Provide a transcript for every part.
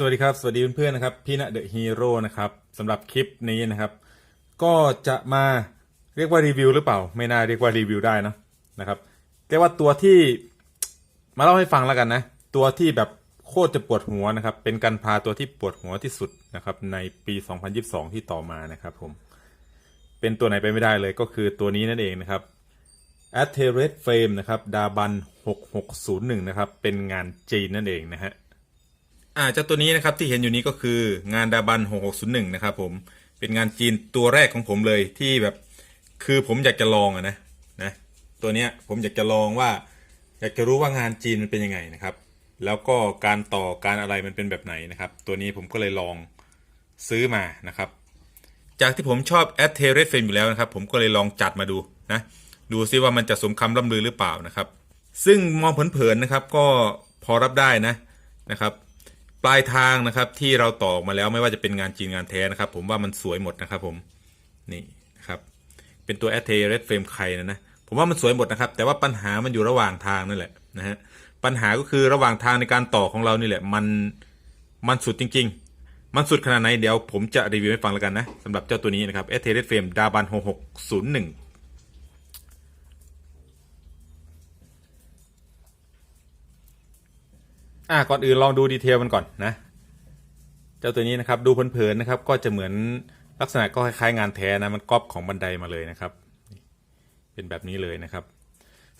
สวัสดีครับ สวัสดีเพื่อนๆนะครับ พี่ณเดอะฮีโร่นะครับสำหรับคลิปนี้นะครับ ก็จะมาเรียกว่ารีวิวหรือเปล่า ไม่น่าเรียกว่ารีวิวได้นะนะครับเรียกว่าตัวที่มาเล่าให้ฟังแล้วกันนะ ตัวที่แบบโคตรจะปวดหัวนะครับ เป็นการพาตัวที่ปวดหัวที่สุดนะครับ ในปี 2022 ที่ต่อมานะครับผม เป็นตัวไหนไปไม่ได้เลยก็คือตัวนี้นั่นเองนะครับ a t e r e d Frame นะครับดาบัน 6601 นะครับ เป็นงานจีนนั่นเองนะฮะ อ่าเจ้าตัวนี้นะครับที่เห็นอยู่นี้ก็คืองานดาบัน 6601 นะครับผมเป็นงานจีนตัวแรกของผมเลยที่แบบคือผมอยากจะลองอะนะนะตัวเนี้ยผมอยากจะลองว่า อยากจะรู้ว่างานจีนมันเป็นยังไงนะครับ แล้วก็การต่อการอะไรมันเป็นแบบไหนนะครับ ตัวนี้ผมก็เลยลองซื้อมานะครับ จากที่ผมชอบแอดเทเรสเฟนอยู่แล้วนะครับ ผมก็เลยลองจัดมาดูนะดูซิว่ามันจะสมคำล่ำลือหรือเปล่านะครับ ซึ่งมองเผินๆนะครับ ก็พอรับได้นะนะครับ ปลายทางนะครับที่เราต่อออกมาแล้วไม่ว่าจะเป็นงานจีนงานแท้นะครับ ผมว่ามันสวยหมดนะครับผมนี่นะครับเป็นตัวแอดเทเรสเฟรมใครนะนะผมว่ามันสวยหมดนะครับ แต่ว่าปัญหามันอยู่ระหว่างทางนั่นแหละนะฮะปัญหาก็คือระหว่างทางในการต่อของเรานี่แหละ มันมันสุดจริง ๆ มันสุดขนาดไหนเดี๋ยวผมจะรีวิวให้ฟังแล้วกันนะสำหรับเจ้าตัวนี้นะครับแอดเทเรสเฟรมดาบัน6601 อะก่อนอื่นลองดูดีเทลมันก่อนนะ เจ้าตัวนี้นะครับดูเพลินๆนะครับ ก็จะเหมือนลักษณะก็คล้ายๆงานแท้นะมันก๊อปของบันไดมาเลยนะครับ เป็นแบบนี้เลยนะครับ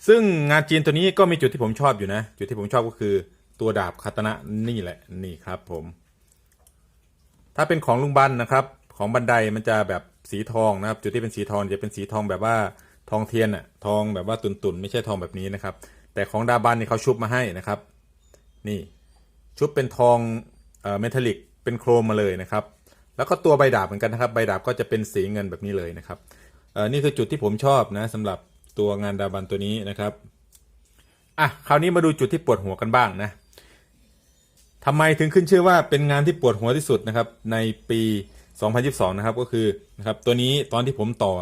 ซึ่งงานจีนตัวนี้ก็มีจุดที่ผมชอบอยู่นะ จุดที่ผมชอบก็คือตัวดาบคาตนะนี่แหละนี่ครับผม ถ้าเป็นของลุงบันนะครับ ของบันไดมันจะแบบสีทองนะครับ จุดที่เป็นสีทองจะเป็นสีทองแบบว่าทองเทียนอะทองแบบว่าตุนๆ ไม่ใช่ทองแบบนี้นะครับ แต่ของดาบันนี่เขาชุบมาให้นะครับ นี่ชุบเป็นทองเอ่อเมทัลลิกเป็นโครมมาเลยนะครับ แล้วก็ตัวใบดาบเหมือนกันนะครับ ใบดาบก็จะเป็นสีเงินแบบนี้เลยนะครับเอ่อนี่คือจุดที่ผมชอบนะสำหรับตัวงานดาบันตัวนี้นะครับอะคราวนี้มาดูจุดที่ปวดหัวกันบ้างนะทำไมถึงขึ้นชื่อว่าเป็นงานที่ปวดหัวที่สุดนะครับ ในปี 2022 นะครับก็คือนะครับตัวนี้ตอนที่ผมต่อ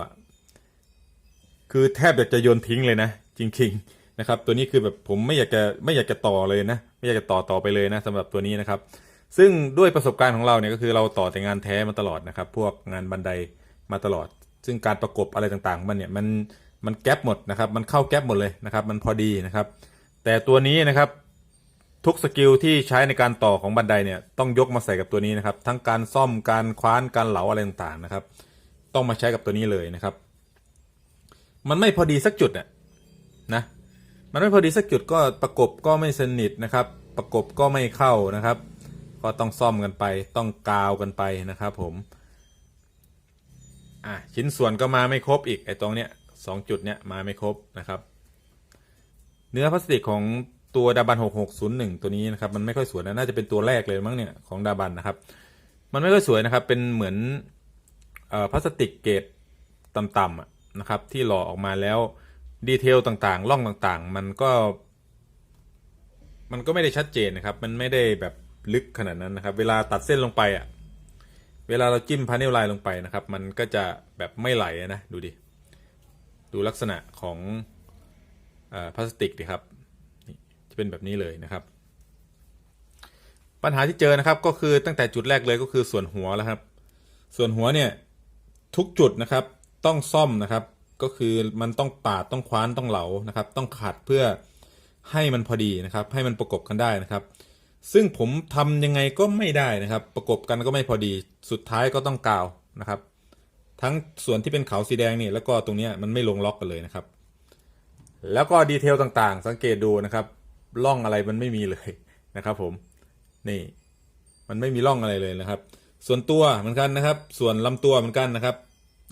คือแทบอยากจะโยนทิ้งเลยนะ จริงๆนะครับ ตัวนี้คือแบบผมไม่อยากจะไม่อยากจะต่อเลยนะ ไม่อยากจะต่อต่อไปเลยนะสำหรับตัวนี้นะครับ ซึ่งด้วยประสบการณ์ของเราเนี่ยก็คือเราต่อแต่งานแท้มาตลอดนะครับ พวกงานบันไดมาตลอด ซึ่งการประกบอะไรต่างๆ มันเนี่ยมันมันแก๊ปหมดนะครับ มันเข้าแก๊ปหมดเลยนะครับ มันพอดีนะครับ แต่ตัวนี้นะครับทุกสกิลที่ใช้ในการต่อของบันไดเนี่ยต้องยกมาใส่กับตัวนี้นะครับ ทั้งการซ่อมการคว้านการเหลาอะไรต่างๆนะครับ ต้องมาใช้กับตัวนี้เลยนะครับ มันไม่พอดีสักจุดอะนะ มันไม่พอดีสักจุดก็ประกบก็ไม่สนิทนะครับ ประกบก็ไม่เข้านะครับ ก็ต้องซ่อมกันไป ต้องกาวกันไปนะครับ ผม อะชิ้นส่วนก็มาไม่ครบอีกไอ้ตรงเนี้ยสองจุดเนี้ยมาไม่ครบนะครับ เนื้อพลาสติกของตัวดาบัน 6601 ตัวนี้นะครับ มันไม่ค่อยสวยนะน่าจะเป็นตัวแรกเลยมั้งเนี่ยของดาบันนะครับ มันไม่ค่อยสวยนะครับ เป็นเหมือนเอ่อพลาสติกเกรดต่ำๆอะนะครับ ที่หล่อออกมาแล้ว ดีเทลต่างๆ ร่องต่างๆ มันก็ มันก็ไม่ได้ชัดเจนนะครับ มันไม่ได้แบบลึกขนาดนั้นนะครับ เวลาตัดเส้นลงไปอะ เวลาเราจิ้มพาเนลไลน์ลงไปนะครับ มันก็จะแบบไม่ไหลนะ ดูดิ ดูลักษณะของอพลาสติกดิครับนี่จะเป็นแบบนี้เลยนะครับ ปัญหาที่เจอนะครับ ก็คือตั้งแต่จุดแรกเลยก็คือส่วนหัวแล้วครับ ส่วนหัวเนี่ยทุกจุดนะครับ ต้องซ่อมนะครับ ก็คือมันต้องปาดต้องคว้านต้องเหลานะครับ ต้องขัดเพื่อให้มันพอดีนะครับ ให้มันประกบกันได้นะครับ ซึ่งผมทำยังไงก็ไม่ได้นะครับ ประกบกันก็ไม่พอดี สุดท้ายก็ต้องกาวนะครับ ทั้งส่วนที่เป็นเขาสีแดงนี่แล้วก็ตรงนี้มันไม่ลงล็อกกันเลยนะครับ แล้วก็ดีเทลต่างๆ สังเกตดูนะครับร่องอะไรมันไม่มีเลยนะครับ ผมนี่ มันไม่มีร่องอะไรเลยนะครับ ส่วนตัวเหมือนกันนะครับ ส่วนลำตัวเหมือนกันนะครับ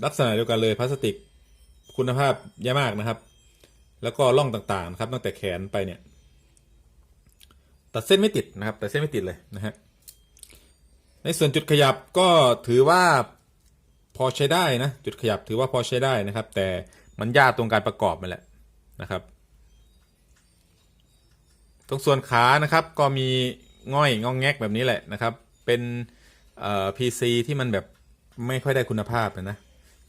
ลักษณะเดียวกันเลยพลาสติก คุณภาพแย่มากนะครับ แล้วก็ร่องต่างๆนะครับตั้งแต่แขนไปเนี่ย ตัดเส้นไม่ติดนะครับตัดเส้นไม่ติดเลยนะฮะในส่วนจุดขยับก็ถือว่าพอใช้ได้นะ จุดขยับถือว่าพอใช้ได้นะครับ แต่มันยากตรงการประกอบมันแหละนะครับ ตรงส่วนขานะครับก็มีง่อยงองแงกแบบนี้แหละนะครับ เป็นเอ่อ PC ที่มันแบบไม่ค่อยได้คุณภาพนะ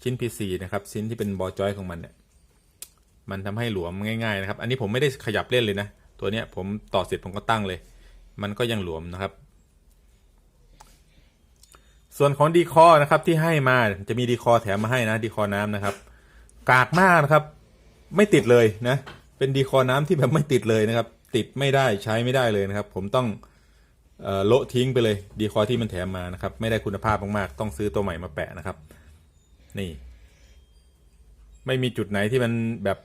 ชิ้น PC นะครับ ชิ้นที่เป็นบอจอยของมันเนี่ยมันทำให้หลวมง่ายๆนะครับ อันนี้ผมไม่ได้ขยับเล่นเลยนะ ตัวเนี้ยผมต่อเสร็จผมก็ตั้งเลย มันก็ยังหลวมนะครับ ส่วนของดีคอนะครับที่ให้มาจะมีดีคอแถมมาให้นะดีคอน้ำนะครับ กากมากนะครับ ไม่ติดเลยนะ เป็นดีคอน้ำที่แบบไม่ติดเลยนะครับ ติดไม่ได้ใช้ไม่ได้เลยนะครับ ผมต้องเอ่อโละทิ้งไปเลย ดีคอที่มันแถมมานะครับ ไม่ได้คุณภาพมากๆ ต้องซื้อตัวใหม่มาแปะนะครับ นี่ ไม่มีจุดไหนที่มันแบบ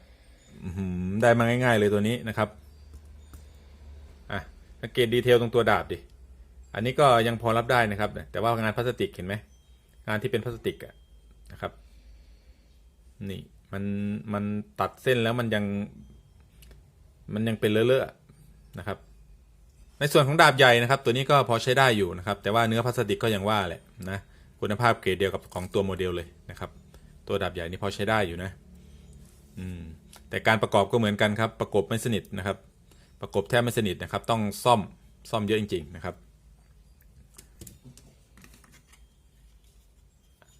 ได้มาง่าย ๆ เลยตัวนี้นะครับอะสังเกตดีเทลตรงตัวดาบดิอันนี้ก็ยังพอรับได้นะครับ แต่ว่างานพลาสติกเห็นไหมงานที่เป็นพลาสติกอะนะครับ นี่มันมันตัดเส้นแล้วมันยัง มันยังเป็นเลอะๆนะครับ ในส่วนของดาบใหญ่นะครับ ตัวนี้ก็พอใช้ได้อยู่นะครับ แต่ว่าเนื้อพลาสติกก็ยังว่าแหละนะ คุณภาพเกรดเดียวกับของตัวโมเดลเลยนะครับ ตัวดาบใหญ่นี่พอใช้ได้อยู่นะอืมแต่การประกอบก็เหมือนกันครับ ประกบไม่สนิทนะครับ ประกบแทบไม่สนิทนะครับ ต้องซ่อมซ่อมเยอะจริง ๆ นะครับ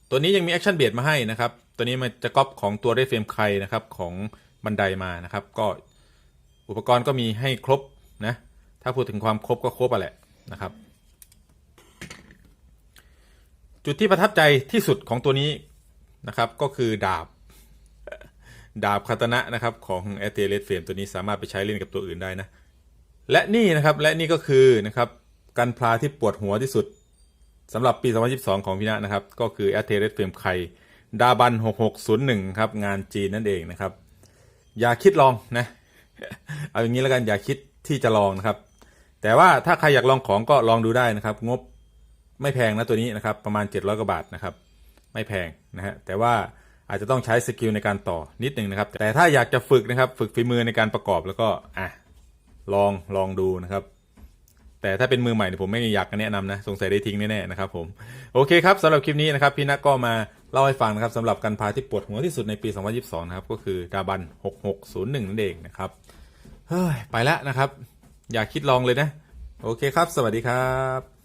ตัวนี้ยังมีแอคชั่นเบียดมาให้นะครับ ตัวนี้มันจะก๊อปของตัวเรฟเฟรมไคนะครับของบันไดมานะครับ ก็อุปกรณ์ก็มีให้ครบนะ ถ้าพูดถึงความครบก็ครบอะแหละนะครับ จุดที่ประทับใจที่สุดของตัวนี้นะครับ ก็คือดาบ ดาบคาตนะนะครับ ของแอตเทเลสเฟรมตัวนี้สามารถไปใช้เล่นกับตัวอื่นได้นะ และนี่นะครับและนี่ก็คือนะครับกันพลาที่ปวดหัวที่สุดสำหรับปี 2022 ของพี่ณะนะครับ ก็คือ a t e r e s f r a m e ไคดาบัน 6601 ครับ งานจีนนั่นเองนะครับ อย่าคิดลองนะ เอาอย่างนี้แล้วกันอย่าคิดที่จะลองนะครับ แต่ว่าถ้าใครอยากลองของก็ลองดูได้นะครับ งบ ไม่แพงนะตัวนี้นะครับประมาณ 700กว่าบาทนะครับไม่แพงนะฮะแต่ว่าอาจจะต้องใช้สกิลในการต่อนิดนึงนะครับ แต่ถ้าอยากจะฝึกนะครับฝึกฝีมือในการประกอบแล้วก็อะลองลองดูนะครับ แต่ถ้าเป็นมือใหม่เนี่ยผมไม่อยากแนะนำนะสงสัยได้ทิ้งแน่ๆนะครับผมโอเคครับสำหรับคลิปนี้นะครับพี่นักก็มาเล่าให้ฟังนะครับสำหรับการพาที่ปวดหัวที่สุดในปี 2022 นะครับ ก็คือดาบัน 6601 นั่นเองนะครับเฮ้ยไปแล้วนะครับ อยากคิดลองเลยนะ โอเคครับ สวัสดีครับ